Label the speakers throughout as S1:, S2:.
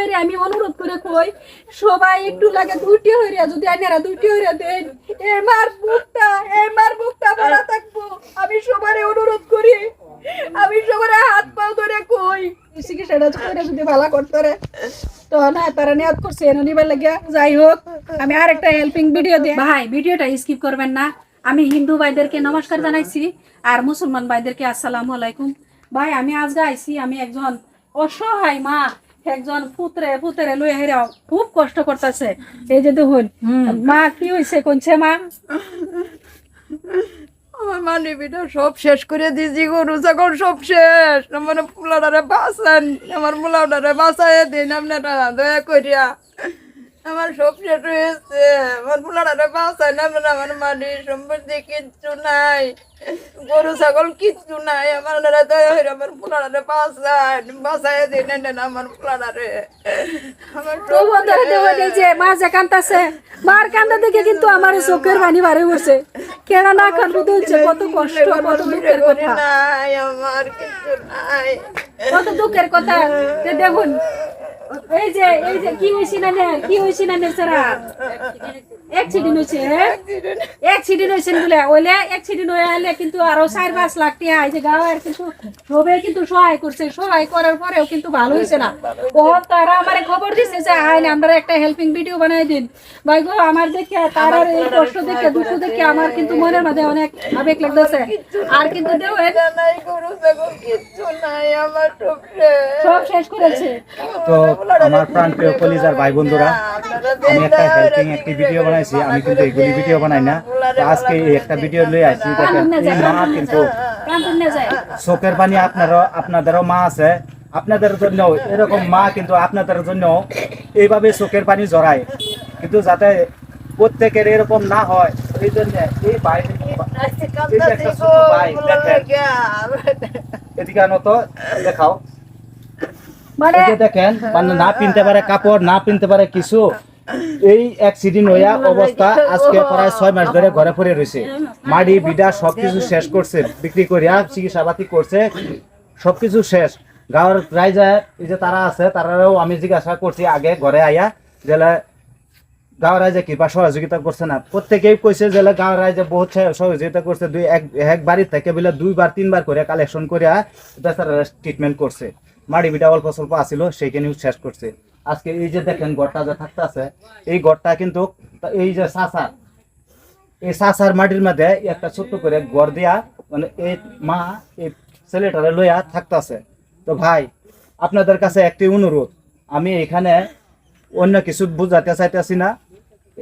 S1: সবাই আমি অনুরোধ করে কই সবাই একটু লাগে দুইটি হইরা যদি আইনারা দুইটি হইরা দেন এমার বুকটা এমার বুকটা ভরা থাকব। আমি সবারই অনুরোধ করি আমি সবার হাত পাও ধরে কই চিকিৎসাটা করে যদি ভালো করতে রে তো না তারা নিয়াদ করছে নিবার লাগিয়া। যাই হোক আমি আরেকটা হেল্পিং ভিডিও দিই ভাই ভিডিওটা স্কিপ করবেন না। আমি হিন্দু ভাইদেরকে নমস্কার জানাইছি আর মুসলমান ভাইদেরকে আসসালামু আলাইকুম। ভাই আমি আজ আইছি আমি একজন অসহায় মা। একজন পুত্রে পুত্রে লুয়ে হেরাও খুব কষ্ট করতেছে। এই যে দেখুন মা কি হয়েছে কোনছে মা?
S2: আমার মা নিবিটা সব শেষ করে দিছি গরু ছাগল সব শেষ। আমার পোলাটারে বাঁচান আমার পোলাটারে বাঁচাই দিন আপনারা দয়া করিয়া। আমার সব শেষ হয়েছে আমার পোলাটারে বাঁচান আপনারা আমার মানে সম্পত্তি কিচ্ছু নাই। গরু ছাগল কিচ্ছু নাই। আমার আমার পোলাটারে বাঁচান বাঁচাই দিন আমার পোলাটারে আমার
S1: যে মা যে কান্দাছে মার কান্দা দেখে কিন্তু আমার চোখের পানি বাড়ি উঠছে। কেনা না কান্দু কত কষ্ট কত দুঃখের কথা।
S2: নাই আমার কিচ্ছু নাই।
S1: কত দুঃখের কথা দেখুন এই যে এই যে কি হয়েছে না কি হয়েছে না সারা? অ্যাক্সিডেন্ট হয়েছে। অ্যাক্সিডেন্ট হয়েছে বলে ওইলে অ্যাক্সিডেন্ট হয়ে আলে কিন্তু আরও চার পাঁচ লাখ টাকা এই যে গাঁয়ের কিন্তু সবে কিন্তু সহায় করছে। সহায় করার পরেও কিন্তু ভালো হয়েছে না। ও তারা আমার খবর দিছে যে আইন আমরা একটা হেল্পিং ভিডিও বানাই দিন। ভাই গো আমার দেখে তার এই কষ্ট দেখে দুঃখ দেখে আমার কিন্তু মনের মধ্যে অনেক আবেগ লাগতেছে। আর কিন্তু
S2: নাই। আমার সব শেষ।
S1: করেছে।
S3: তো আমার প্রাণ প্রিয় কলিজার ভাই বন্ধুরা আমি একটা হেল্পিং একটি ভিডিও বানাইছি আমি কিন্তু এইগুলি ভিডিও বানাই না। আজকে একটা ভিডিও লই আসছি মা কিন্তু চোখের পানি আপনারও আপনাদেরও মা আছে। আপনাদের জন্য এরকম মা কিন্তু আপনাদের জন্য এইভাবে চোখের পানি জড়ায়। কিন্তু যাতে প্রত্যেকের এরকম না হয় এই জন্য এই যে একটা ছোট ভাই দেখেন। এদিকে আনো তো দেখাও।
S1: মানে
S3: যে দেখেন মানে না পিনতে পারে কাপড় না পিনতে পারে কিছু এই অ্যাক্সিডেন্ট হইয়া অবস্থা আজকে প্রায় ছয় মাস ধরে ঘরে পড়ে রয়েছে মাড়ি বিডা সবকিছু শেষ করছে বিক্রি করিয়া চিকিৎসা পাতি করছে সবকিছু শেষ। গাঁৱৰ রাইজে এই যে তারা আছে তারাও আমি জিজ্ঞাসা করছি আগে ঘরে আইয়া জেলা গাঁৱৰ রাইজে কিবা সহযোগিতা করছে না? প্রত্যেকেই কইছে যে গাঁও রাইজে বহুত সহযোগিতা করছে। দুই এক এক বাড়ির থেকে বলে দুইবার, তিনবার করে কালেকশন করিয়া বেচারা ট্রিটমেন্ট করছে। মাড়ি বিটা অল্প স্বল্প আসিল সেইখানেও শেষ করছে। আজকে এই যে দেখেন গড়টা যে থাকতে আছে, এই গড়টা কিন্তু এই যে সাসার এই সাসার মাটির মধ্যে একটা ছোট্ট করে গড় দেয়া মানে এই মা এই ছেলেটারে লইয়া থাকতেছে তো ভাই, আপনাদের কাছে একটি অনুরোধ। আমি এখানে অন্য কিছু বুঝাতে চাইতেছি না।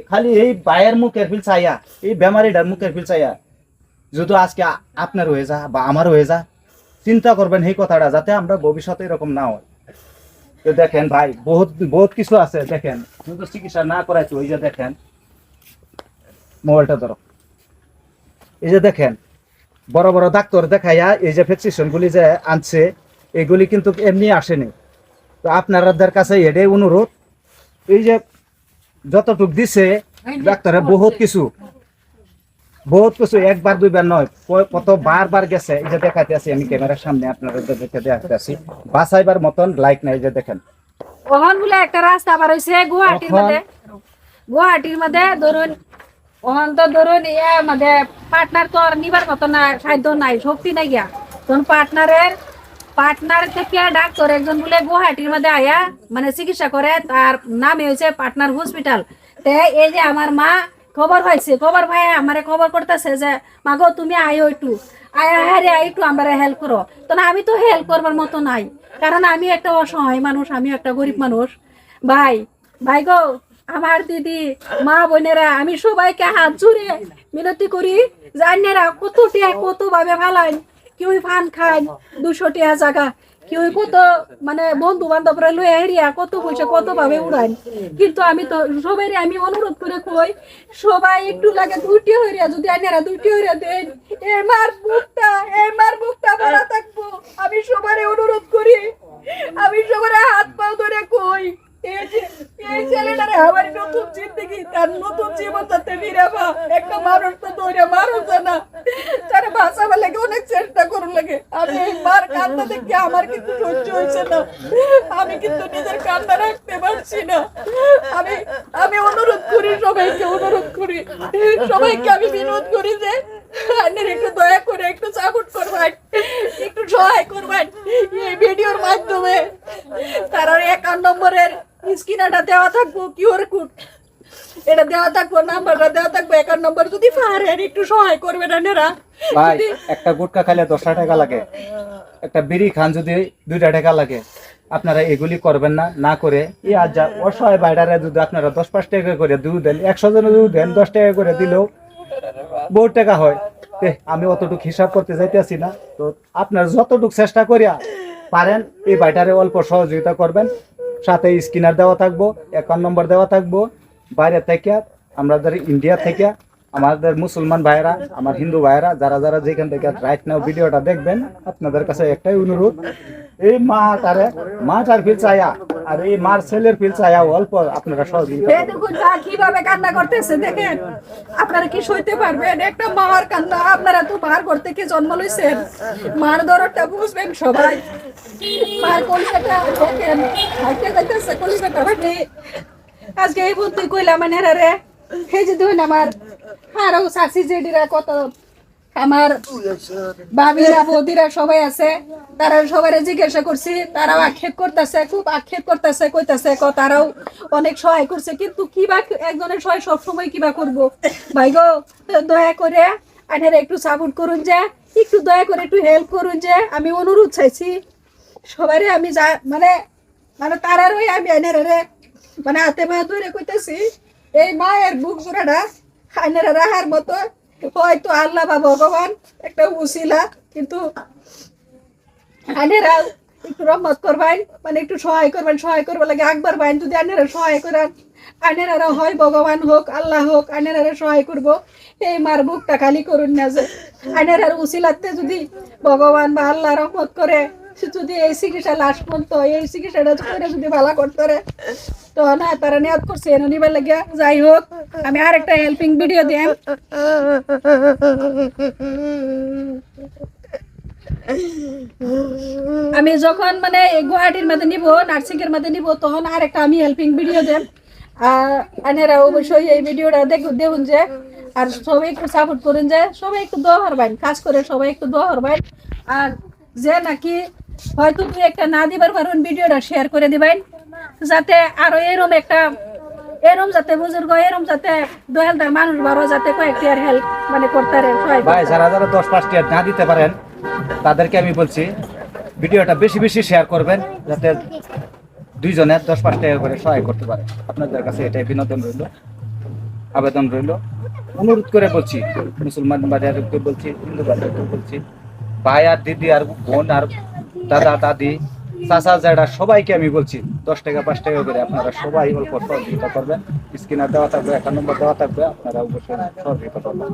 S3: খালি এই বায়ের মুখের ফিল চাইয়া, এই বেমারিটার মুখের ফিল চাইয়া, যদি আজকে আপনার হয়ে যা বা আমার হয়ে যা, চিন্তা করবেন এই কথাটা যাতে আমরা ভবিষ্যতে এরকম না হয়। তো দেখেন ভাই, বহুত বহুত কিছু আছে, দেখেন। কিন্তু চিকিৎসা না করাইতো ওই যে দেখেন, মোবাইলটা ধরো। এই যে দেখেন, বড় বড় ডাক্তার দেখাইয়া এই যে প্রেসক্রিপশন গুলি যে আনছে, এগুলি কিন্তু এমনি আসেনি। তো আপনাদের কাছে এটাই অনুরোধ, এই যে যতটুক দিছে ডাক্তারে বহুত কিছু। বহুত কিছু একবার দুইবার নয় কত বারবার গেছে। এই যে দেখাতে আছি আমি ক্যামেরার সামনে আপনাদের দেখে দেখাতে আছি বাসাইবার মতন লাইক নাই যে দেখেন।
S1: ওহন বলে একটা রাস্তা আবার হয়েছে গুয়াহাটির মধ্যে। গুয়াহাটির মধ্যে ধরুন ওহন তো ধরুন ইয়ে মধ্যে পার্টনার তো আর নিবার মতো না সাধ্য নাই শক্তি নাই গিয়া। তখন পার্টনারের পার্টনার থেকে ডাক্তার একজন বলে গুয়াহাটির মধ্যে আয়া মানে চিকিৎসা করে, তার নামে হয়েছে পার্টনার হসপিটাল তে এই যে আমার মা খবর পাইছে, খবর ভাই আমারে খবর করতেছে যে, মাগো, তুমি আয়ো একটু। আয়া হ্যাঁ রে একটু আমরা হেল্প করো। তো না, আমি তো হেল্প করবার মতো নাই, কারণ আমি একটা অসহায় মানুষ, আমি একটা গরিব মানুষ। ভাই ভাই গো, আমার দিদি, মা বোনেরা, আমি সবাইকে হাত জুড়ে মিনতি করি জানেরা কত কত ভাবে ভালাইন। কেউ ফান খান দুশো টিয়া জায়গা কেউ কত মানে বন্ধু বান্ধবরা লয়ে হেরিয়া, কত পয়সা, কত ভাবে উড়ান কিন্তু আমি তো সবাই আমি অনুরোধ করে কই, সবাই একটু লাগে দুইটি হইয়া যদি আইনারা দুইটি হইয়া দেন এমার বুকটা এমার বুকটা ভরা থাকব। আমি সবারই অনুরোধ করি, আমি সবার হাত পাও ধরে কই এই ছেলেটারে আমার নতুন জিন্দগি, তার নতুন জীবন তাতে ফিরে পা একটা মানুষ তো ধরে মানুষ না তার বাঁচাবার লাগে অনেক চেষ্টা করুন লাগে আমি এই মার কান্না দেখে আমার কিন্তু সহ্য হয়েছে না। আমি কিন্তু নিজের কান্না রাখতে পারছি না। আমি আমি অনুরোধ করি সবাইকে, অনুরোধ করি। সবাইকে আমি বিনোদ করি যে আপনার একটু দয়া করে, একটু সাপোর্ট করবেন, একটু সহায় করবেন এই ভিডিওর মাধ্যমে। তার একাউন্ট নম্বরের স্ক্রিনাটা দেওয়া থাকব কিউআর কোড। এটা দেওয়া থাকব নাম্বারটা দেওয়া থাকব একাউন্ট নম্বর যদি পারেন একটু সহায় করবেন আপনারা
S3: ভাই একটা গুটকা খাইলে দশটা টাকা লাগে। একটা বিড়ি খান যদি দুইটা টাকা লাগে। আপনারা এগুলি করবেন না না করে। এই আজ যা অসহায় বাইরে যদি আপনারা দশ পাঁচ টাকা করে দুধ দেন একশো জনের দুধ দেন দশ টাকা করে দিলেও বহু টাকা হয়। আমি অতটুকু হিসাব করতে যাইতেছি না। তো আপনার যতটুকু চেষ্টা করিয়া পারেন এই বাইটারে অল্প সহযোগিতা করবেন। সাথে স্ক্যানার দেওয়া থাকব অ্যাকাউন্ট নম্বর দেওয়া থাকব। বাইরে থেকে, আমাদের ইন্ডিয়া থেকে, আমাদের মুসলমান ভাইয়েরা, আমার হিন্দু ভাইয়েরা, যারা যারা যেখান থেকে রাইট নাও ভিডিওটা দেখবেন, আপনাদের কাছে একটাই অনুরোধ, এই মাটারে মাটার ফিল চায়া আর এই মার ছেলের ফিল চায়া অল্প, আপনারা
S1: দেখুন কীভাবে কান্না করতেছে, দেখেন। আপনারা কি সইতে পারবেন? একটা মার কান্না, আপনারা তো মার ঘর থেকে জন্ম লইছেন? মার দরদটা বুঝবেন সবাই। মার কলিজাটা, দেখেন হাইতে যাইতেছে ভাটি আজকে এই বুদ্ধি কইলাম মানে রে এই যে দেখুন আমার আরও শাশি জেডিরা কত, আমার ভাবিরা, বৌদিরা সবাই আছে, তারা সবাই জিজ্ঞাসা করছি, তারাও আক্ষেপ করতেছে, খুব আক্ষেপ করতেছে, কইতাছে ক, তারাও অনেক সহায় করছে, কিন্তু কিবা একজনের সহায় সবসময় কিবা করব? ভাই গো, দয়া করে আনের একটু সাপোর্ট করুন যে, একটু দয়া করে একটু হেল্প করুন যে, আমি অনুরোধ চাইছি সবারই আমি যা মানে মানে তারারই আমি আইনের রে মানে হাতে মা ধরে কইতেছি, এই মায়ের বুক জোড়াটা আইনের রাহার মতো, হয়তো আল্লাহ বা ভগবান একটা উসিলা, কিন্তু আইনেরা একটু রহমত করবেন মানে একটু সহায় করবেন, সহায় করবে লাগে একবার বাইন যদি আইনেরা সহায় করেন, আইনেরা হয় ভগবান হোক, আল্লাহ হোক, আইনেরা সহায় করব। এই মার বুকটা খালি করুন না যে আইনেরার উসিলাতে যদি ভগবান বা আল্লাহ রহমত করে যদি এই চিকিৎসা লাশ পর্যন্ত এই চিকিৎসাটা করে যদি ভালো করতে পারে। তো না, তারা নিয়াদ করছে, এনে নিবার লাগে যাই হোক, আমি আর একটা হেল্পিং ভিডিও দিম। আমি যখন মানে গুয়াহাটির মধ্যে নিব নার্সিং এর মধ্যে নিব, তখন আর একটা আমি হেল্পিং ভিডিও দেব আর আনেরা অবশ্যই এই ভিডিওটা দেখুন দেখুন যে, আর সবাই একটু সাপোর্ট করুন যে, সবাই একটু দোয়া হরবেন কাজ করে সবাই একটু দোয়া হরবেন আর যে নাকি হয়তো তুই একটা না দিবার পারবেন ভিডিওটা শেয়ার করে দিবেন। যাতে আরও এরম একটা এরম যাতে বুজুর্গ এরম যাতে দয়ালদার মানুষ বারো যাতে কয়েকটি আর হেল্প মানে করতে পারে
S3: ভাই যারা যারা দশ পাঁচটি না দিতে পারেন তাদেরকে আমি বলছি ভিডিওটা বেশি বেশি শেয়ার করবেন যাতে দুইজনে দশ পাঁচ টাকা করে সহায় করতে পারে। আপনাদের কাছে এটাই বিনোদন রইল আবেদন রইল। অনুরোধ করে বলছি মুসলমান বাজারকে বলছি হিন্দু বাজারকে বলছি ভাই আর দিদি আর বোন আর দাদা দাদি চাচা জায়গা সবাইকে আমি বলছি, দশ টাকা, পাঁচ টাকা করে আপনারা সবাই অল্প সহযোগিতা করবেন। স্ক্রিনার দেওয়া থাকবে, একটা নম্বর দেওয়া থাকবে, আপনারা অবশ্যই সহযোগিতা করবেন।